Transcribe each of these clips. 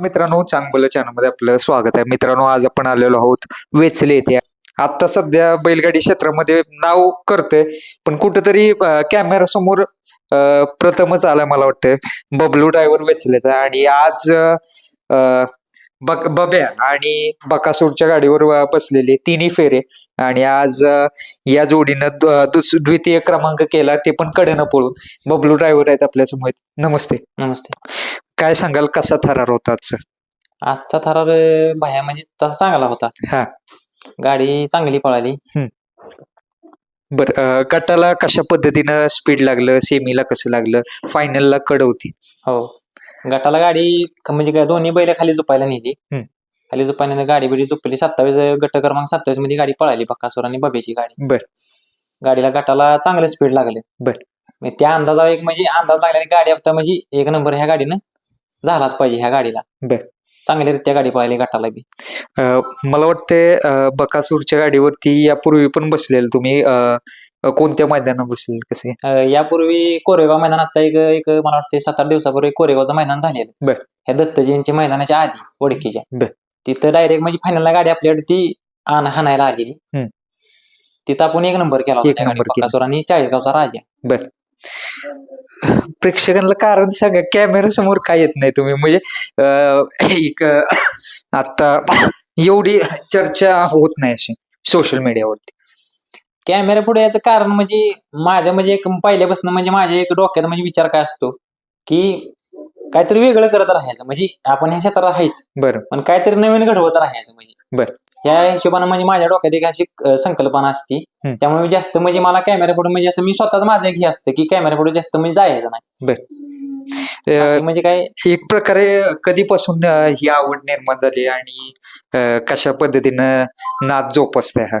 मित्रांनो चांगलं चॅनलमध्ये आपलं स्वागत आहे. मित्रांनो आज आपण आलेलो आहोत वेचले येथे. आता सध्या बैलगाडी क्षेत्रामध्ये नाव करते पण कुठंतरी कॅमेरा समोर प्रथमच आलाय मला वाटतंय. बबलू ड्रायव्हर वेचलेचा आणि आज बक बब्या आणि बकासूरच्या गाडीवर बसलेले तिन्ही फेरे. आणि आज या जोडीनं द- दुस- द्वितीय क्रमांक केला ते पण कडेनं पळून बबलू ड्रायव्हर आहेत आपल्यासमोर नमस्ते. नमस्ते. काय सांगाल कसा थरार होता आजचा? आजचा थरार भाया म्हणजे तसा चांगला होता. हा. गाडी चांगली पळाली. बर गटाला कशा पद्धतीनं स्पीड लागलं सेमीला कसं लागलं फायनलला कड होती? हो. गटाला गाडी म्हणजे काय दोन्ही बैल खाली झोपायला नेली. खाली झोपायला गाडी बिडी झोपली. सत्तावीस गट क्रमांक सत्तावीसमध्ये गाडी पळाली बक्कासूर आणि बबेची गाडी. बर. गाडीला गटाला चांगलं स्पीड लागले. बर. त्या अंदाजा एक म्हणजे अंदाज लागला गाडी आता म्हणजे एक नंबर ह्या गाडीनं झालाच पाहिजे ह्या गाडीला बर. चांगल्यारीत्या गाडी पळाली गटाला बी अं, मला वाटतंय अं, बकासूरच्या गाडीवरती यापूर्वी पण बसलेलं तुम्ही अं, अं, कोणत्या मैदानात बसलेल कसे अं, यापूर्वी कोरेगाव मैदानात आता एक एक मला वाटते सात आठ दिवसापूर्वी कोरेगावचं मैदान झालेलं बर. ह्या दत्तजींच्या मैदानाच्या आधी ओळखीच्या बर. तिथं डायरेक्ट म्हणजे फायनलला गाडी आपल्याकडे ती आण हाणायला आलेली हम्म. तिथं आपण एक नंबर केला एक होता त्या गाडी नंबर केला. बकासूर आणि चाळीसगावचा राजा बर प्रेक्षकांना कारण सांगा कॅमेरा समोर काय येत नाही तुम्ही. म्हणजे एक आता एवढी चर्चा होत नाही अशी सोशल मीडियावरती कॅमेरा पुढे याचं कारण म्हणजे माझं म्हणजे एक पहिल्यापासून म्हणजे माझ्या एक डोक्यात म्हणजे विचार काय असतो की काहीतरी वेगळं करत राहायचं. म्हणजे आपण ह्या क्षेत्रात राहायचं. बरं. पण काहीतरी नवीन घडवत राहायचं म्हणजे. बर. ह्या हिशोबानं म्हणजे माझ्या डोक्यात एक अशी अं, संकल्पना असते. हम्म. त्यामुळे मी जास्त म्हणजे मला कॅमेरा पुढे म्हणजे असं मी स्वतःच माझं एक हे असतं की कॅमेरा पुढे जास्त म्हणजे जायचं नाही. अं, म्हणजे काय? एक प्रकारे कधीपासून अं, ही आवड निर्माण झाली आणि अं, कशा पद्धतीनं नाच जोपासताय हा?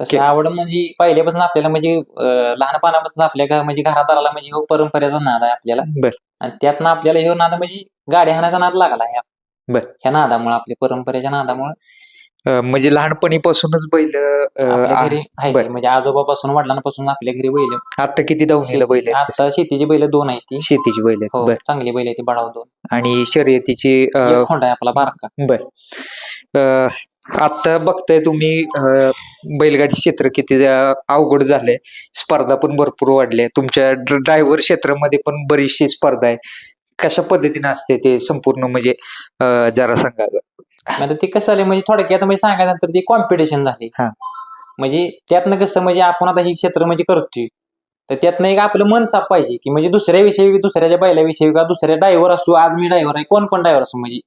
तशी आवड म्हणजे पहिल्यापासून आपल्याला म्हणजे अं, लहानपणापासून आपल्या घ- म्हणजे घरात आला म्हणजे हो परंपरेचा नाद आहे आपल्याला. बर. आणि त्यातनं आपल्याला हे नाद म्हणजे गाडी हाणायचा नाद लागला ह्या. बर. ह्या नादामुळे आपल्या परंपरेच्या नादामुळे. अं, म्हणजे लहानपणीपासूनच बैल अं, आपल्या आ- घरी आहे बर. ते. म्हणजे आजोबापासून वडिलांपासून आपल्या घरी बैल आता किती दावणीला बैल आहेत आता शेतीची बैल दोन आहेत ती. शेतीची बैल आहेत. हो बर. चांगली बैल आहे ती बडाव दोन. आणि शर्यतीची अं, एक खोंड आहे आपला बारका. बर. अं, आता बघताय तुम्ही अं, बैलगाडी क्षेत्र किती अं, अवघड झालंय. स्पर्धा पण भरपूर वाढल्या. तुमच्या ड्रायव्हर क्षेत्रामध्ये पण बरीचशी स्पर्धा आहे कशा पद्धतीने असते ते संपूर्ण म्हणजे अं, जरा सांगा आता ते कसं झालं म्हणजे थोडक्यात म्हणजे सांगायचं तर ती कॉम्पिटिशन झाली. हा. म्हणजे त्यातनं कसं म्हणजे आपण आता हे क्षेत्र म्हणजे करतोय. तर त्यातनं एक आपलं मन साफ पाहिजे की म्हणजे दुसऱ्याविषयी दुसऱ्याच्या बैलाविषयी किंवा दुसऱ्या ड्रायव्हर असू आज मी ड्रायव्हर आहे कोण पण ड्रायव्हर असू म्हणजे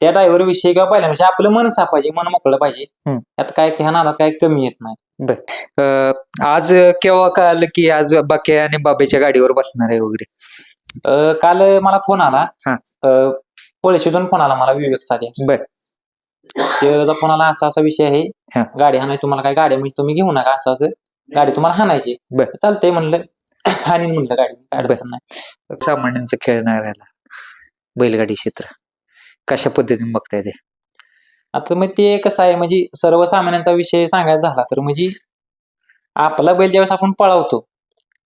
त्या ड्रायव्हर विषयी किंवा बैलाविषयी आपलं मन साफ पाहिजे मन मोकळं पाहिजे. हम्म. त्यात काय ह्या नादात काय कमी येत नाही. अं, आज केव्हा कळालं की आज बाकी आणि बाबेच्या गाडीवर बसणार आहे वगैरे? अं, काल मला फोन आला. हा. अं, पळशीतून फोन आला मला विवेक साध्या बर. त्याचा आला असा असा विषय आहे हा. गाडी हाणाय तुम्हाला काय गाडी म्हणजे तुम्ही घेऊ नका असं असं. गाडी तुम्हाला हाणायची बर. चालतंय म्हणलं. आणि म्हणलं गाडी. काय बर. अडचण नाही. सामान्यांचं खेळणाऱ्याला बैलगाडी क्षेत्र कशा पद्धतीने बघताय ते? आता मग ते कसं आहे म्हणजे सर्वसामान्यांचा विषय सांगायचा झाला तर म्हणजे आपला बैल ज्यावेळेस आपण पळवतो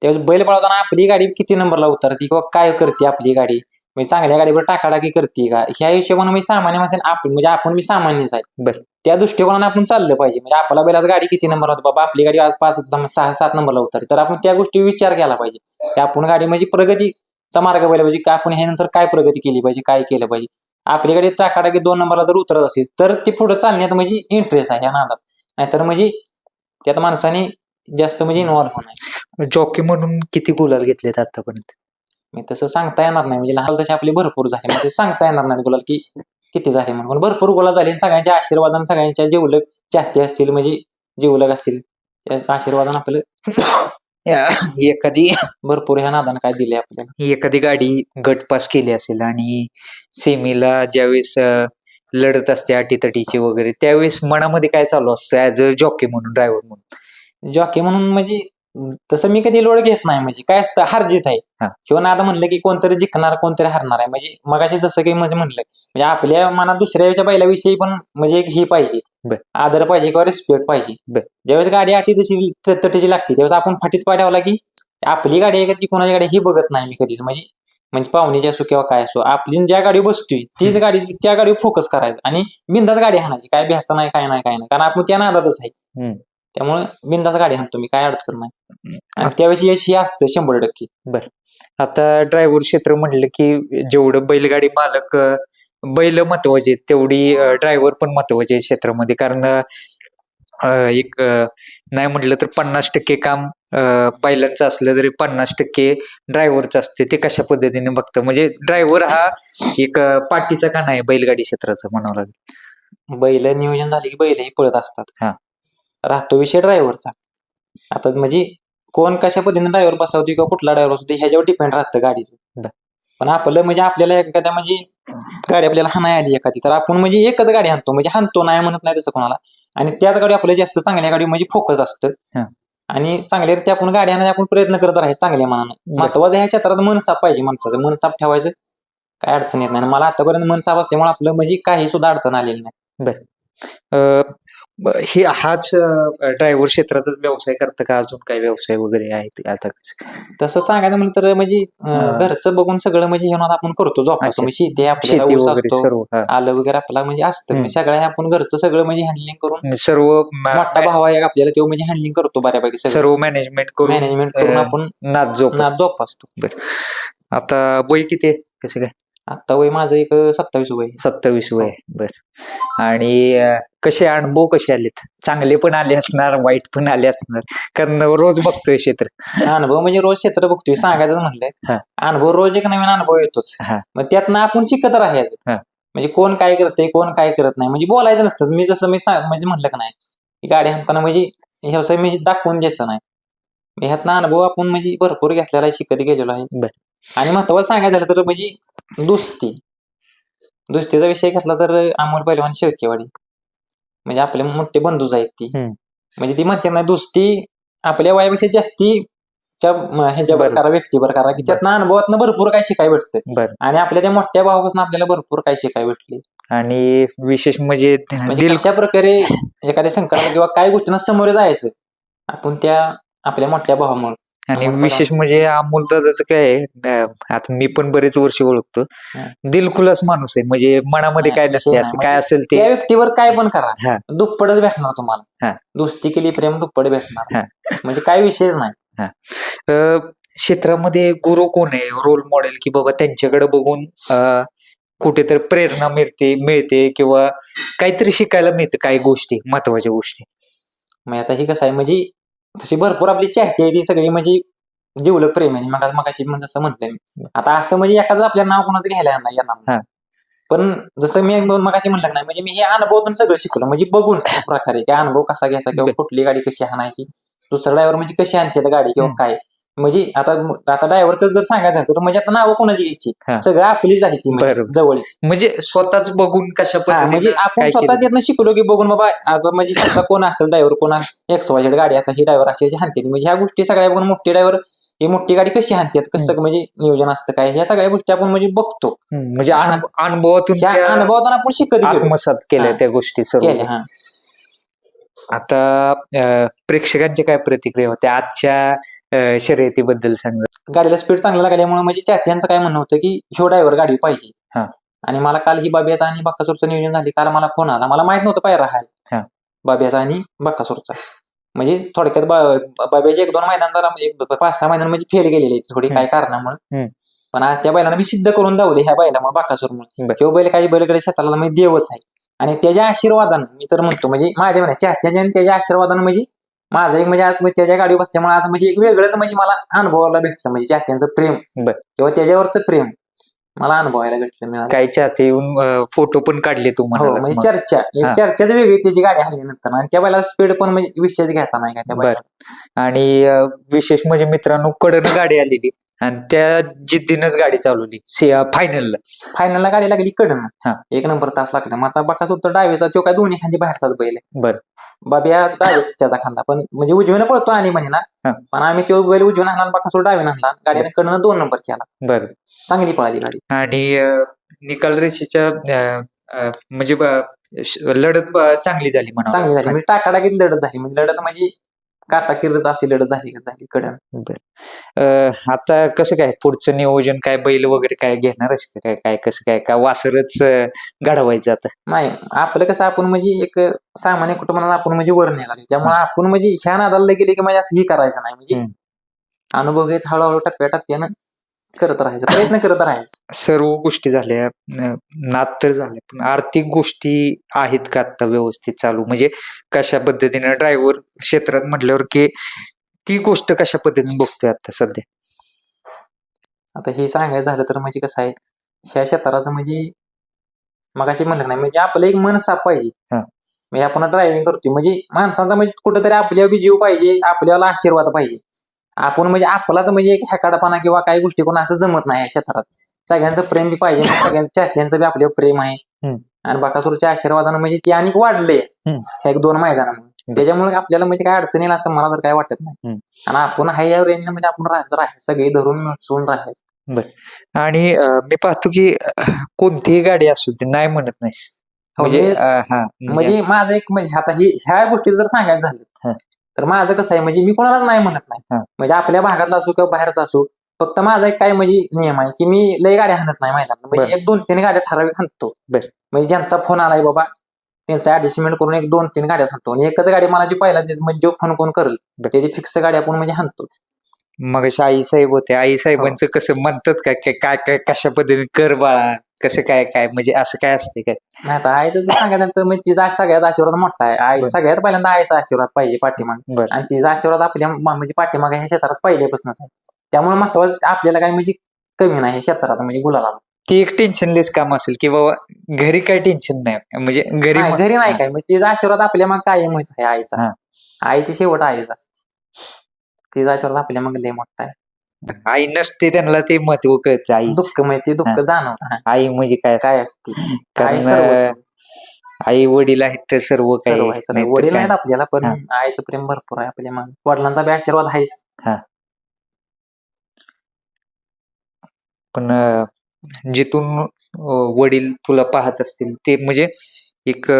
त्यावेळेस बैल पळवताना आपली गाडी किती नंबरला उतरते किंवा काय करते आपली गाडी? म्हणजे चांगल्या गाडीवर टाकाटाकी करते का? ह्या हिशोबाने मी सामान्य माणसाने आपण म्हणजे आपण मी सामान्यच आहे. बर. त्या दृष्टिकोनाने आपण चाललं पाहिजे. म्हणजे आपला बैलात गाडी किती नंबरला होती? बाबा आपली गाडी आज पाच सहा सात नंबरला उतरते तर आपण त्या गोष्टी विचार केला पाहिजे. की आपण गाडी म्हणजे प्रगतीचा मार्ग पाहिला पाहिजे. की आपण ह्यानंतर काय प्रगती केली पाहिजे? काय केलं पाहिजे? आपली गाडी चाकाटाकी दोन नंबरला जर उतरत असेल तर ती पुढे चालण्यात म्हणजे इंटरेस्ट आहे या नादात. नाहीतर म्हणजे त्यात माणसाने जास्त म्हणजे इन्व्हॉल्व होणार. जॉकी म्हणून किती गुलाल घेतलेत आतापर्यंत? मी तसं सांगता येणार नाही. म्हणजे लहान तसे आपले भरपूर झाले. म्हणजे सांगता येणार नाही गुलाल की किती झाले म्हणून. भरपूर गुलाल झाले सगळ्यांच्या आशीर्वादाने सगळ्यांच्या जीवलग चाहते असतील. म्हणजे जीवलग असतील. आशीर्वादाने आपलं एखादी भरपूर ह्या नादानं काय दिले आपल्याला. एखादी गाडी गट पास केली असेल आणि सेमीला ज्यावेळेस लढत असते अटीतटीची वगैरे त्यावेळेस मनामध्ये काय चालू असतं? ऍज अ जॉकी म्हणून ड्रायव्हर म्हणून? जॉकी म्हणून म्हणजे तसं मी कधी लोड घेत नाही. म्हणजे काय असतं हार जीत आहे. हा. किंवा आता म्हणलं की कोणतरी जिंकणार कोणतरी हरणार आहे. म्हणजे मगाशी जसं काही म्हणजे म्हणलं म्हणजे आपल्या मनात दुसऱ्याच्या बैलाविषयी पण म्हणजे एक ही पाहिजे. बर. आदर पाहिजे किंवा रिस्पेक्ट पाहिजे. बर. ज्यावेळेस गाडी आठी तशी तटीची लागते त्यावेळेस आपण फाटीत पाठवला की आपली गाडी आहे का ती कोणाची गाडी ही बघत नाही मी कधीच. म्हणजे म्हणजे पाहुणीची असो किंवा काय असो आपली ज्या गाडी बसतोय तीच गाडी त्या गाडीवर फोकस करायचं. आणि बिंदाच गाडी हाणायची. काय भ्यायचं नाही काय नाही काय नाही. कारण आपण त्या नादातच आहे. हम्म. त्यामुळे बिंदाच गाडी हाणतो मी काय अडचण नाही. आणि त्यावेळेस यश हे असतं शंभर टक्के. आता ड्रायव्हर क्षेत्र म्हटलं की जेवढं बैलगाडी मालक बैल महत्त्वाचे तेवढी ड्रायव्हर पण महत्त्वाचे क्षेत्रामध्ये. कारण एक नाही म्हटलं तर पन्नास टक्के काम बैलांचं असलं तरी पन्नास टक्के ड्रायव्हरचं असते. ते कशा पद्धतीने बघतं? म्हणजे ड्रायव्हर हा एक पाठीचा कान आहे बैलगाडी क्षेत्राचा म्हणावं लागेल? बैल नियोजन झाले की बैलही पळत असतात. हा. राहतो विषय ड्रायव्हरचा आता म्हणजे कोण कशा पद्धतीने ड्रायव्हर बसवतो किंवा कुठला ड्रायव्हर असतो ह्याच्यावर डिपेंड राहतं गाडीचं. पण आपलं म्हणजे आपल्याला एखाद्या म्हणजे गाडी आपल्याला हाणाय आली एखादी तर आपण म्हणजे एकच गाडी हाणतो. म्हणजे हाणतो नाही म्हणत नाही तसं कोणाला. आणि त्याच गाडी आपल्याला जास्त चांगल्या गाडी म्हणजे फोकस असतं. आणि चांगल्यारीत्या आपण गाडी आणायला आपण प्रयत्न करत राहायचं चांगल्या मनानं. महत्वाचं ह्या क्षेत्रात मन साफ पाहिजे माणसाचं. मन साफ ठेवायचं काय अडचण येत नाही. आणि मला आतापर्यंत मन साफ असल्यामुळे आपलं म्हणजे काही सुद्धा अडचण आलेली नाही. हे हाच ड्रायव्हर क्षेत्राचाच व्यवसाय करतं का? अजून काही व्यवसाय वगैरे आहेत आता तसं सांगायचं म्हणलं तर म्हणजे. अं, घरचं बघून सगळं म्हणजे हे आपण करतो जोपासतो. अच्छा. म्हणजे शेती आहे आपल्याला शेती ऊस वगैरे असतो सर्व हा. आलं वगैरे आपला म्हणजे असतं. म्हणजे सगळं हे आपण घरचं सगळं म्हणजे हँडलिंग करून सर्व मा- मोठा भाव आहे आपल्याला तो म्हणजे हँडलिंग करतो बऱ्यापैकी सगळं. सर्व मॅनेजमेंट करून मॅनेजमेंट करून अं, आपण नाच जोप नाच जोपासतो. आता वय किती आहे? कसं काय? आता वय माझं एक सत्तावीस वय. सत्तावीस वय आहे. बर आणि अं, कसे अनुभव कसे आलेत चांगले पण आले असणार वाईट पण आले असणार कारण रोज बघतोय क्षेत्र अनुभव म्हणजे रोज क्षेत्र बघतोय सांगायचं हा. म्हणलंय अनुभव रोज एक नवीन अनुभव येतोच हा. मग त्यातनं आपण शिकत राहायचं हा. म्हणजे कोण काय करतंय कोण काय करत नाही म्हणजे बोलायचं नसतं मी जसं मी सांग- म्हणजे म्हणलं का नाही की गाडी हाणताना म्हणजे हे असं मी दाखवून द्यायचं नाही मी ह्यातनं अनुभव आपण म्हणजे भरपूर घेतलेला आहे शिकत गेलेलो आहे बर. आणि महत्वाचं सांगायचं झालं तर म्हणजे दुस्ती. दुस्तीचा विषय घेतला तर अमोल पहिलवान शेवकेवाडी म्हणजे आपले मोठे बंधूच आहेत ती. हम्म. म्हणजे ती म्हणते ना दुस्ती आपल्या वयापेक्षा जास्ती च्या म, बरं. करा व्यक्तीवर करा की त्यातनं अनुभवातनं भरपूर काय शिकाय भेटतं बर. आणि आपल्या त्या मोठ्या भावापासून आपल्याला भरपूर काय शिकाय भेटले. आणि विशेष म्हणजे म्हणजे दिल कशा प्रकारे एखाद्या संकटाला किंवा काय गोष्टींना समोर जायचं आपण त्या आपल्या मोठ्या भावामुळे. आणि विशेष म्हणजे अमोल दादाचं काय अं, आता मी पण बरेच वर्ष ओळखतो हा. दिलखुलास माणूस आहे म्हणजे मनामध्ये काय नसते. असं म्हणजे काय असेल ते त्या व्यक्तीवर काय पण करा. दुप्पटच भेटणार तुम्हाला हा. दुस्ती केली प्रेम दुप्पट भेटणार. म्हणजे काय विषयच नाही अं, क्षेत्रामध्ये गुरु कोण आहे रोल मॉडेल की बाबा त्यांच्याकडे बघून अं, कुठेतरी प्रेरणा मिळते मिळते किंवा काहीतरी शिकायला मिळतं काही गोष्टी महत्त्वाच्या गोष्टी मग आता हे कसं आहे म्हणजे तशी भरपूर आपली चाहती आहे ती सगळी म्हणजे जिवलग प्रेम आहे मग मगाशी म्हणजे जसं म्हटलं मी आता असं म्हणजे एखादं आपल्या नाव कोणाचं घ्यायला नाही, येणार हा. पण जसं मी मगाशी म्हटलं नाही म्हणजे मी हे अनुभवातून सगळं शिकलो म्हणजे बघून प्रकारे त्या अनुभव कसा घ्यायचा किंवा. कुठली गाडी कशी हाणायची दुसरा ड्रायव्हर म्हणजे कशी आणते गाडी किंवा हम्म. काय म्हणजे आता आता ड्रायव्हरचं जर सांगायचं झालं तर म्हणजे आता नावं कोणाची घ्यायची? हा. सगळं आपलीच आहे ती म्हणजे बरोबर. जवळ म्हणजे स्वतःच बघून कशा हा पद्धतीने म्हणजे आपण काय स्वतः केलं? त्यातनं शिकलो की बघून बाबा आता म्हणजे समजा कोण असेल ड्रायव्हर कोण एक्स वाय गाडी आता ही ड्रायव्हर अशी अशी हाणते. म्हणजे ह्या गोष्टी सगळ्या बघून मोठी ड्रायव्हर ही मोठी गाडी कशी हाणतात कसं म्हणजे नियोजन असतं काय? ह्या सगळ्या गोष्टी आपण म्हणजे बघतो. हम्म, म्हणजे अनु- अनुभवातून ह्या त्या अनुभवातून आपण शिकत गेलो. आत्मसात केल्या हा. त्या गोष्टी सर्व. केल्या हा. आता अं, प्रेक्षकांच्या काय प्रतिक्रिया होत्या आजच्या शर्यतीबद्दल सांगा? गाडीला स्पीड चांगला लागल्यामुळे म्हणजे चाहत्यांचं काय म्हणणं होतं की ह्यो ड्रायव्हर गाडी पाहिजे. हा. आणि मला काल ही बाबियाचा आणि बक्कासूरचं नियोजन झाले काल मला फोन आला. मला माहीत नव्हतं पायरा. हाय. बाबियाचा आणि बक्कासूरचा म्हणजे थोडक्यात बाबियाचे एक दोन मैदान जरा म्हणजे एक पाच सहा मैदान म्हणजे फेल गेलेले थोडी काय कारणामुळे. पण आज त्या बैलानं मी सिद्ध करून दावले ह्या बैलामुळे बर. तो बैल काही बैलकडे शेताला म्हणजे देवच आहे. आणि त्याच्या आशीर्वादानं मी तर म्हणतो म्हणजे माझ्या चाहत्याच्या आणि त्याच्या आशीर्वादानं म्हणजे माझं एक म्हणजे आज मी त्याच्या गाडीवर बसल्यामुळे आज म्हणजे एक वेगळंच म्हणजे मला अनुभवायला भेटलं म्हणजे चाहत्यांचं प्रेम. बर. किंवा त्याच्यावरचं प्रेम. मला अनुभवायला भेटलं मिळालं. काही चाहते येऊन फोटो पण काढले हो तुम्हाला म्हणजे चर्चा. एक हा. चर्चाच वेगळी त्याची गाडी हल्ल्यानंतर. आणि त्या बैला स्पीड पण म्हणजे विषयच घ्यायचा नाही का त्या बर. बैला आणि अं, विशेष म्हणजे मित्रांनो कडन गाडी आलेली. आणि त्या जिद्दीनच गाडी चालवली फायनलला फायनलला गाडी लागली हा. कडनं एक नंबर तास लागला. मग आता बकास होतो डावीचा तो काय दोन्ही खांदी बाहेरचाच बैल आहे. बर. बाबिया डावीच त्याचा खांदा. पण म्हणजे उजवीनं पळतो आणि म्हणे ना. हा. पण आम्ही तो बैल उजवीनं आणला बकासूर डावीनं आणला. गाडीने कडनं दोन नंबर केला. बर. चांगली पळाली गाडी. आणि अं, निकाल रेषेच्या अं, अं, म्हणजे ब- श- लढत ब- चांगली झाली म्हणा चांगली झाली. म्हणजे टाकाटाकीत लढत झाली. म्हणजे लढत म्हणजे काटा किरत अशी लढत झाली का झाली कडन अं, आता कसं काय पुढचं नियोजन काय बैल वगैरे काय घेणारच का काय काय कसं काय का वासरच अं, घडवायचं आता? नाही आपलं कसं आपण म्हणजे एक सामान्य कुटुंबाला आपण म्हणजे वर निघाले. त्यामुळे आपण म्हणजे ह्या नादाला गेले की म्हणजे असं ही करायचं नाही. म्हणजे हम्म. अनुभव घेत हळूहळू टप्प्या टप्प्यानं करत राहायचं प्रयत्न करत राहायचं. सर्व गोष्टी झाल्या नाद तर झाले पण आर्थिक गोष्टी आहेत का आता व्यवस्थित चालू? म्हणजे कशा पद्धतीने ड्रायव्हर क्षेत्रात म्हटल्यावर की ती गोष्ट कशा पद्धतीने बघतोय आता सध्या? आता हे सांगायचं झालं तर म्हणजे कसं आहे ह्या क्षेत्राचं म्हणजे मग अशी म्हणलं नाही म्हणजे आपलं एक मन साफ पाहिजे. हा. म्हणजे आपण ड्रायव्हिंग करतोय म्हणजे माणसाचा म्हणजे कुठेतरी आपल्या बी जीव पाहिजे आपल्याला आशीर्वाद पाहिजे. आपण म्हणजे आपलाच म्हणजे एक हॅकाडपणा किंवा काही गोष्टी कोण असं जमत नाही या क्षेत्रात. सगळ्यांचं प्रेम बी पाहिजे सगळ्यांचं चाहत्यांचं बी आपल्यावर प्रेम आहे. आणि बाकासुरच्या आशीर्वादानं म्हणजे ती आणि वाढले. एक दोन मैदानामध्ये त्याच्यामुळे आपल्याला म्हणजे काय अडचण येईल असं मला तर काय वाटत नाही. आणि आपण हाय या रेंज म्हणजे आपण राहायचं राहायचं सगळे धरून मिसळून राहायचं. आणि मी पाहतो की कोणतीही गाडी असू दे नाही म्हणत नाहीस. म्हणजे म्हणजे हा म्हणजे म्हणजे माझं एक म्हणजे आता ही ह्या गोष्टी जर सांगायचं हा. झालं तर माझं कसं आहे म्हणजे मी कोणालाच नाही म्हणत हा. नाही म्हणजे आपल्या भागातला असो किंवा बाहेरचा असो फक्त माझा एक काय म्हणजे नियम आहे की मी लय गाड्या हाणत नाही मैदानात म्हणजे बरं. एक दोन तीन गाड्या ठराविक हाणतो बरं. म्हणजे ज्यांचा फोन आलाय बाबा त्यांचा ऍडजस्टमेंट करून एक दोन तीन गाड्या हाणतो आणि एकच गाडी मला जी पहिला जी- म्हणजे फोन कोण करेल बरं. त्याची फिक्स गाडी आपण म्हणजे हाणतो मग आई साहेब होते आई साहेबांचं कसं म्हणतात का काय काय काय कशा पद्धतीने कर बाळा कसं काय काय म्हणजे असं काय असते काय? नाही आता सांगायचं तर म्हणजे तिचा सगळ्यात आशीर्वाद मोठा आहे. आई. सगळ्यात पहिल्यांदा आईचा आशीर्वाद पाहिजे पाठीमाग. बरं. आणि तिचा आशीर्वाद आपल्या मा- म्हणजे पाठीमागे ह्या क्षेत्रात पहिल्यापासूनच आहे. त्यामुळे महत्वाचं आपल्याला काय म्हणजे कमी नाही हे क्षेत्रात म्हणजे गुलाला ती एक टेन्शनलेस काम असेल की बाबा घरी काय टेन्शन नाही. म्हणजे घरी नाही, मग- घरी नाही काय म्हणजे तिचा आशीर्वाद आपल्या मग कायमच आहे आईचा. हा. आई ती शेवट आईच असते. तिचा आशीर्वाद आपल्या मग लय मोठा आहे. आई नसते त्यांना ते महत्त्व कळतं आई. दुःख म्हणजे ते दुःख जाणवत. हा. आई म्हणजे काय? काय असते? कारण, आई वडील आहेत तर सर्व काही सर्व आहे सर्व. नाहीतर वडील काय. नाहीत आपल्याला पण हा. आईचं प्रेम भरपूर आहे आपल्या मग. वडिलांचा बी आशीर्वाद आहेच. पण अं, जिथून अं, वडील तुला पाहत असतील ते म्हणजे एक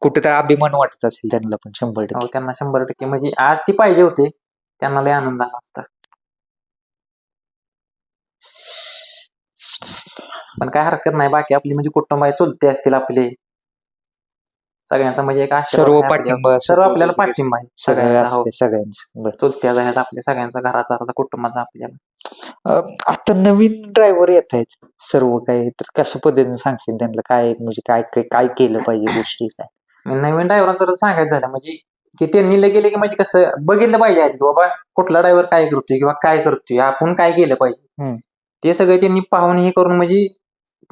कुठेतरी अभिमान वाटत असेल त्यांना पण शंभर हो, टक्के त्यांना शंभर टक्के. म्हणजे आज ती पाहिजे होते त्यांना लय आनंद झाला असता. पण काय हरकत नाही बाकी आपली म्हणजे कुटुंब आहे चुलते असतील आपले. सगळ्यांचा म्हणजे एक सर्व. पाठिंबा सर्व आपल्याला पाठिंबा आहे. सगळं सगळ्यांचा हो. सगळ्यांचं. चुलत्याचा आहेत आपल्या सगळ्यांचा घराचा कुटुंबाचा आपल्याला. आता नवीन ड्रायव्हर येत आहेत. सर्व काही. तर कशा पद्धतीने सांगशील त्यांना? काय म्हणजे काय काय केलं पाहिजे गोष्टी? काय? नवीन ड्रायव्हरांचं सांगायचं झालं म्हणजे की त्यांनी गेले की म्हणजे कसं बघितलं पाहिजे आधी की बाबा कुठला ड्रायव्हर काय करतोय किंवा काय करतोय आपण काय केलं पाहिजे. ते सगळे त्यांनी पाहून हे करून म्हणजे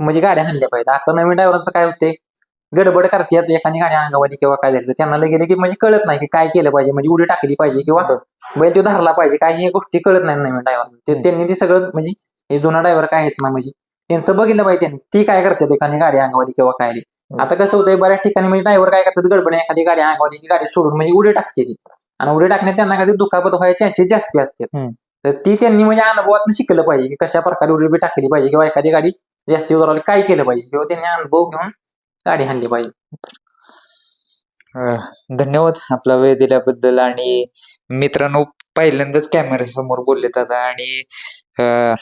म्हणजे गाड्या हाणल्या पाहिजे आता नवीन ड्रायव्हरांचं काय होते गडबड करतात एखादी गाडी अंगावाली किंवा काय झालं त्यांना लगे गेले की म्हणजे कळत नाही की काय केलं पाहिजे म्हणजे उडी टाकली पाहिजे किंवा बैल तो धरला पाहिजे काय हे गोष्टी कळत नाही नवीन ड्रायव्हर. त्यांनी ते सगळं म्हणजे हे जुना ड्रायव्हर काय आहेत ना म्हणजे त्यांचं बघितलं पाहिजे त्यांनी ती काय करतात एखादी गाडी अंगावाली किंवा काय. आता कसं होतंय बऱ्याच ठिकाणी म्हणजे ड्रायव्हर काय करतात गडबड एखादी गाडी अंगावली की गाडी सोडून म्हणजे उडी टाकते ती आणि उडी टाकण्यात त्यांना कधी दुखापत व्हायचे चान्सेस जास्ती असतात. तर ती त्यांनी म्हणजे अनुभवातून शिकलं पाहिजे की कशा प्रकारे उडी टाकली पाहिजे किंवा एखादी गाडी जास्ती उतरवली काय केलं पाहिजे? किंवा त्यांनी अनुभव घेऊन गाडी हाणली पाहिजे. अं, धन्यवाद आपला वेळ दिल्याबद्दल. आणि मित्रांनो पहिल्यांदाच कॅमेरा समोर बोलले दादा आणि अं,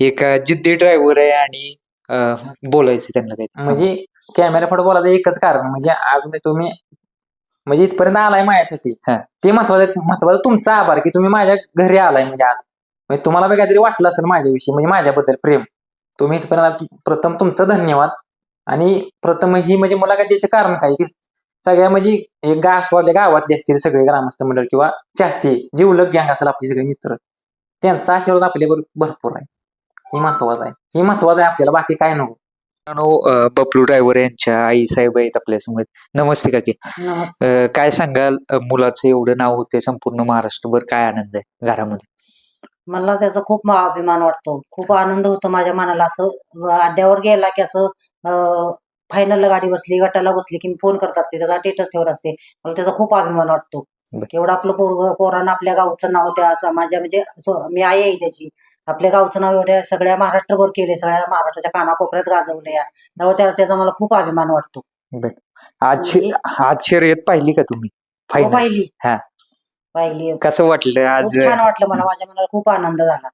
एक जिद्दी ड्रायव्हर आहे आणि अं, बोलायचं त्यांना काही. म्हणजे कॅमेरा पुढे बोलायचं एकच कारण. म्हणजे आज मी तुम्ही म्हणजे इथपर्यंत आलाय माझ्यासाठी. हा. ते महत्वाचं महत्वाचं तुमचा आभार की तुम्ही माझ्या घरी आलाय म्हणजे आज. म्हणजे तुम्हाला बी काहीतरी वाटलं असेल माझ्याविषयी म्हणजे माझ्याबद्दल प्रेम. तुम्ही इथपर्यंत प्रथम तुमचं धन्यवाद. आणि प्रथम ही म्हणजे मुलाखत द्यायचं कारण काय? की सगळ्या म्हणजे एक गाव आपल्या गावातले असतील सगळे ग्रामस्थ मंडळ किंवा चाहते जीवलग गँग असेल आपले सगळे मित्र त्यांचा आशीर्वाद आपल्यावर भरपूर आहे. ही महत्वाचं आहे. ही महत्वाचं आहे आपल्याला बाकी काय नको. बबलू ड्रायव्हर यांच्या आई साहेब आहेत आपल्यासमोर नमस्ते काकी. काय सांगाल? मुलाचं एवढं नाव होते संपूर्ण महाराष्ट्रभर काय आनंद आहे घरामध्ये? मला त्याचा खूप अभिमान वाटतो. खूप आनंद होतो माझ्या मनाला असं अड्ड्यावर गेला की असं फायनलला गाडी बसली गटाला बसली की मी फोन करत असते त्याचा स्टेटस ठेवत असते. मला त्याचा खूप अभिमान वाटतो. केवढं आपलं पोरग पोरानं आपल्या गावचं नाव त्या समाजा म्हणजे मी आई आहे त्याची. आपल्या गावचं नाव एवढ्या सगळ्या महाराष्ट्रभर केले सगळ्या महाराष्ट्राच्या कानाकोपऱ्यात गाजवले या त्यामुळे त्या- त्याचा मला खूप अभिमान वाटतो. आज शे- आज शर्यत पाहिली का तुम्ही? हो, पाहिली. पाहिली कसं वाटलं आज? खूप छान वाटलं मला. माझ्या मनाला खूप आनंद झाला.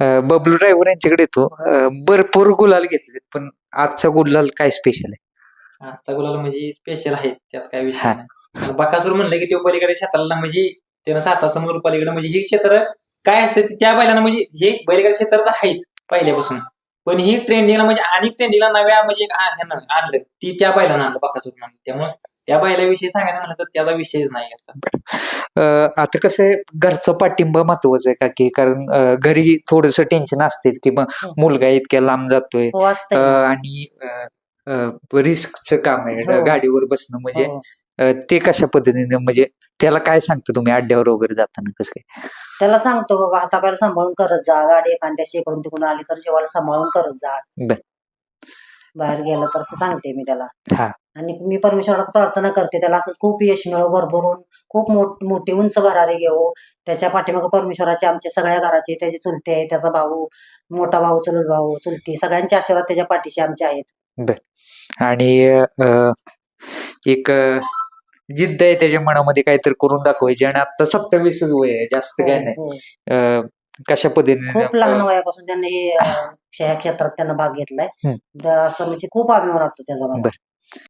अं, बबलू ड्रायव्हर यांच्याकडे येतो. अं, भरपूर गुलाल घेतले पण आजचा गुलाल काय स्पेशल आहे? आजचा गुलाल म्हणजे स्पेशल आहे. त्यात काय विषय हा. नाही. आणि बकासूर म्हणलं की तो पलीकडे क्षेत्राला म्हणजे त्यानं साता समोर पलीकडे म्हणजे हे क्षेत्र काय असतं ते त्या बैलांना म्हणजे हे बैलगाडी क्षेत्र तर आहेच पहिल्यापासून. पण ही ट्रेंडिंगला म्हणजे आणि ट्रेंडिंगला नव्या म्हणजे एक आ- ह्यानं आणलं. ती त्या बैलानं आणलं बकासूर त्यामुळे त्या बैलाविषयी सांगायचं म्हणलं तर त्याचा विषयच नाही याचा अं, आता कसं आहे घरचा पाठिंबा महत्त्वाचा आहे का की कारण अं, घरी थोडस टेन्शन असतेच की मग हो. मुलगा इतक्या लांब जातोय हो असतंय अं, आणि रिस्कचं काम आहे हो. गाडीवर बसणं म्हणजे हो. अं, ते कशा पद्धतीने म्हणजे त्याला काय सांगता तुम्ही अड्ड्यावर वगैरे जाताना कसं काय त्याला सांगतो बाबा हातापायला सांभाळून करत जा गाडी एखाद्याशी इकडून तिकडून आली तर जेवायला सांभाळून करत जा बर. बाहेर गेलं तर असं सांगते मी त्याला. हा. आणि मी परमेश्वराला प्रार्थना करते त्याला असंच खूप यश मिळो भरभरून खूप मोठ मोठी उंच भरारी घेऊ. त्याच्या पाठीमागे परमेश्वराचे आमच्या सगळ्या घराचे त्याचे चुलते त्याचा भाऊ मोठा भाऊ चुलत भाऊ चुलती सगळ्यांचे आशीर्वाद त्याच्या पाठीशी आमचे आहेत. आणि अं, एक अं, जिद्द आहे त्याच्या मनामध्ये काहीतरी करून दाखवायची आणि आता सत्तावीस वय आहे जास्त काय नाही. हो. अं, कशा पद्धतीने खूप लहान वयापासून त्यांनी हे अं, ह्या क्षेत्रात त्यांना भाग घेतलाय हम्म. तर असं म्हणजे खूप अभिमान वाटतो त्याचा मला बर.